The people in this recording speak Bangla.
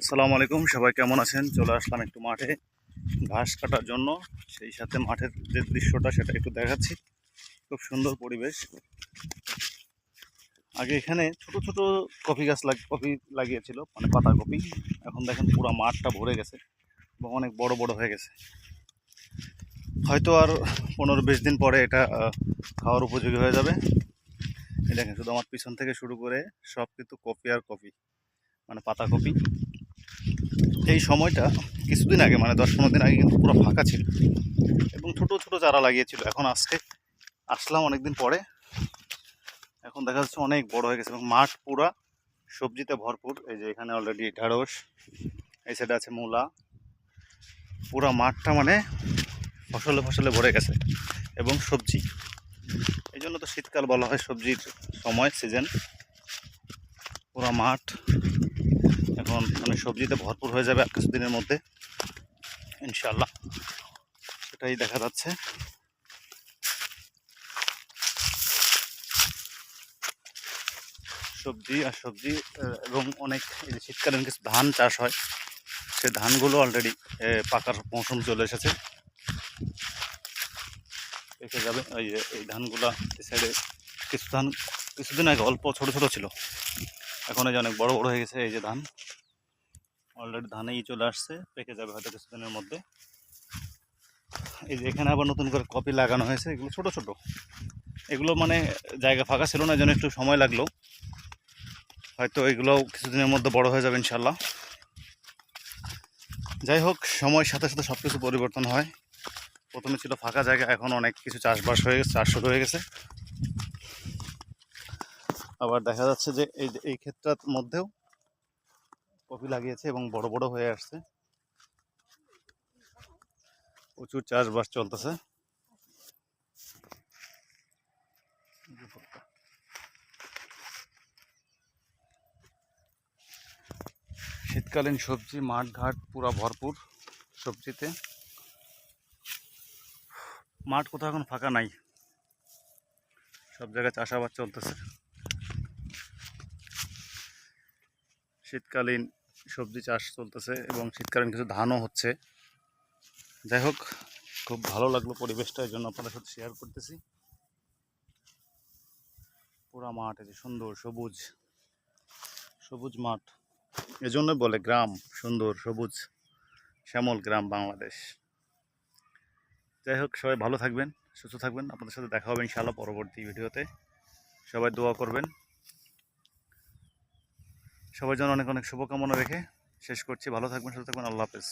আসসালামু আলাইকুম, সবাই কেমন আছেন? চলে আসলাম একটু মাঠে ঘাস কাটার জন্য। সেই সাথে মাঠের যে দৃশ্যটা, সেটা একটু দেখাচ্ছি। খুব সুন্দর পরিবেশ। আগে এখানে ছোট ছোট কফি গাছ লাগ, কফি লাগিয়েছিল মানে পাতা কপি। এখন দেখেন পুরো মাঠটা ভরে গেছে এবং অনেক বড় বড় হয়ে গেছে। হয়তো আর পনেরো বিশ দিন পরে এটা খাওয়ার উপযোগী হয়ে যাবে। দেখেন, শুধু আমার পিছন থেকে শুরু করে সব কিন্তু কপি আর কপি মানে পাতা কপি। এই সময়টা কিছুদিন আগে মানে দশ পনেরো দিন আগে কিন্তু পুরো ফাঁকা ছিল এবং ছোট ছোট চারা লাগিয়েছিল। এখন আজকে আসলাম অনেকদিন পরে। এখন দেখা যাচ্ছে অনেক বড় হয়ে গেছে এবং মাঠ পুরা সবজিতে ভরপুর। এই যে এখানে অলরেডি ঢেঁড়স, এই সাইডে আছে মূলা। পুরা মাঠটা মানে ফসলে ফসলে ভরে গেছে এবং সবজি। এই জন্য তো শীতকাল বলা হয় সবজির সময় সিজন পুরা মাঠ। এখন মানে সবজিতে ভরপুর হয়ে যাবে আর কিছুদিনের মধ্যে। ইনশাল্লাহ সেটাই দেখা যাচ্ছে। সবজি আর সবজি এবং অনেক শীতকালীন কিছু ধান চাষ হয়, সে ধানগুলো অলরেডি পাকার মৌসুম চলে এসেছে। পেকে যাবে, এই ধানগুলা সাইডে কিছু ধান, কিছুদিন আগে অল্প ছোট ছোট ছিল। এখন এই যে অনেক বড় বড় হয়ে গেছে এই যে ধান। অলরেডি ধানেই চলে আসছে, পেকে যাবে হয়তো কিছুদিনের মধ্যে। এই যে এখানে আবার নতুন করে কপি লাগানো হয়েছে, এগুলো ছোট ছোট। এগুলো মানে জায়গা ফাঁকা ছিল না জন্য একটু সময় লাগল। হয়তো এগুলোও কিছুদিনের মধ্যে বড় হয়ে যাবে ইনশাল্লাহ যাই হোক, সময়ের সাথে সাথে সব কিছু পরিবর্তন হয়। প্রথমে ছিল ফাঁকা জায়গা, এখন অনেক কিছু চাষবাস হয়ে গেছে, চাষ শুরু হয়ে গেছে। আবার দেখা যাচ্ছে যে এই এই ক্ষেত্রের মধ্যেও কপি লাগিয়েছে এবং বড় বড় হয়ে আসছে। প্রচুর চাষবাস চলতেছে। শীতকালীন সবজি মাঠ ঘাট পুরা ভরপুর সবজিতে। মাঠ কোথাও এখন ফাঁকা নাই। সব জায়গায় চাষাবাদ চলতেছে। শীতকালীন সবজি চাষ চলতেছে এবং শীতকালীন কিছু ধানও হচ্ছে। যাই হোক, খুব ভালো লাগল পরিবেশটা, এই জন্য আপনাদের সাথে শেয়ার করতেছি। পুরা মাঠ, এই যে সুন্দর সবুজ সবুজ মাঠ। এজন্যই বলে গ্রাম সুন্দর, সবুজ, শ্যামল গ্রাম বাংলাদেশ। যাই হোক, সবাই ভালো থাকবেন, সুস্থ থাকবেন। আপনাদের সাথে দেখা হবে ইনশাআল্লাহ পরবর্তী ভিডিওতে। সবাই দোয়া করবেন। সবার জন্য অনেক অনেক শুভকামনা রেখে শেষ করছি। ভালো থাকবেন সুস্থ থাকবেন। আল্লাহ হাফেজ।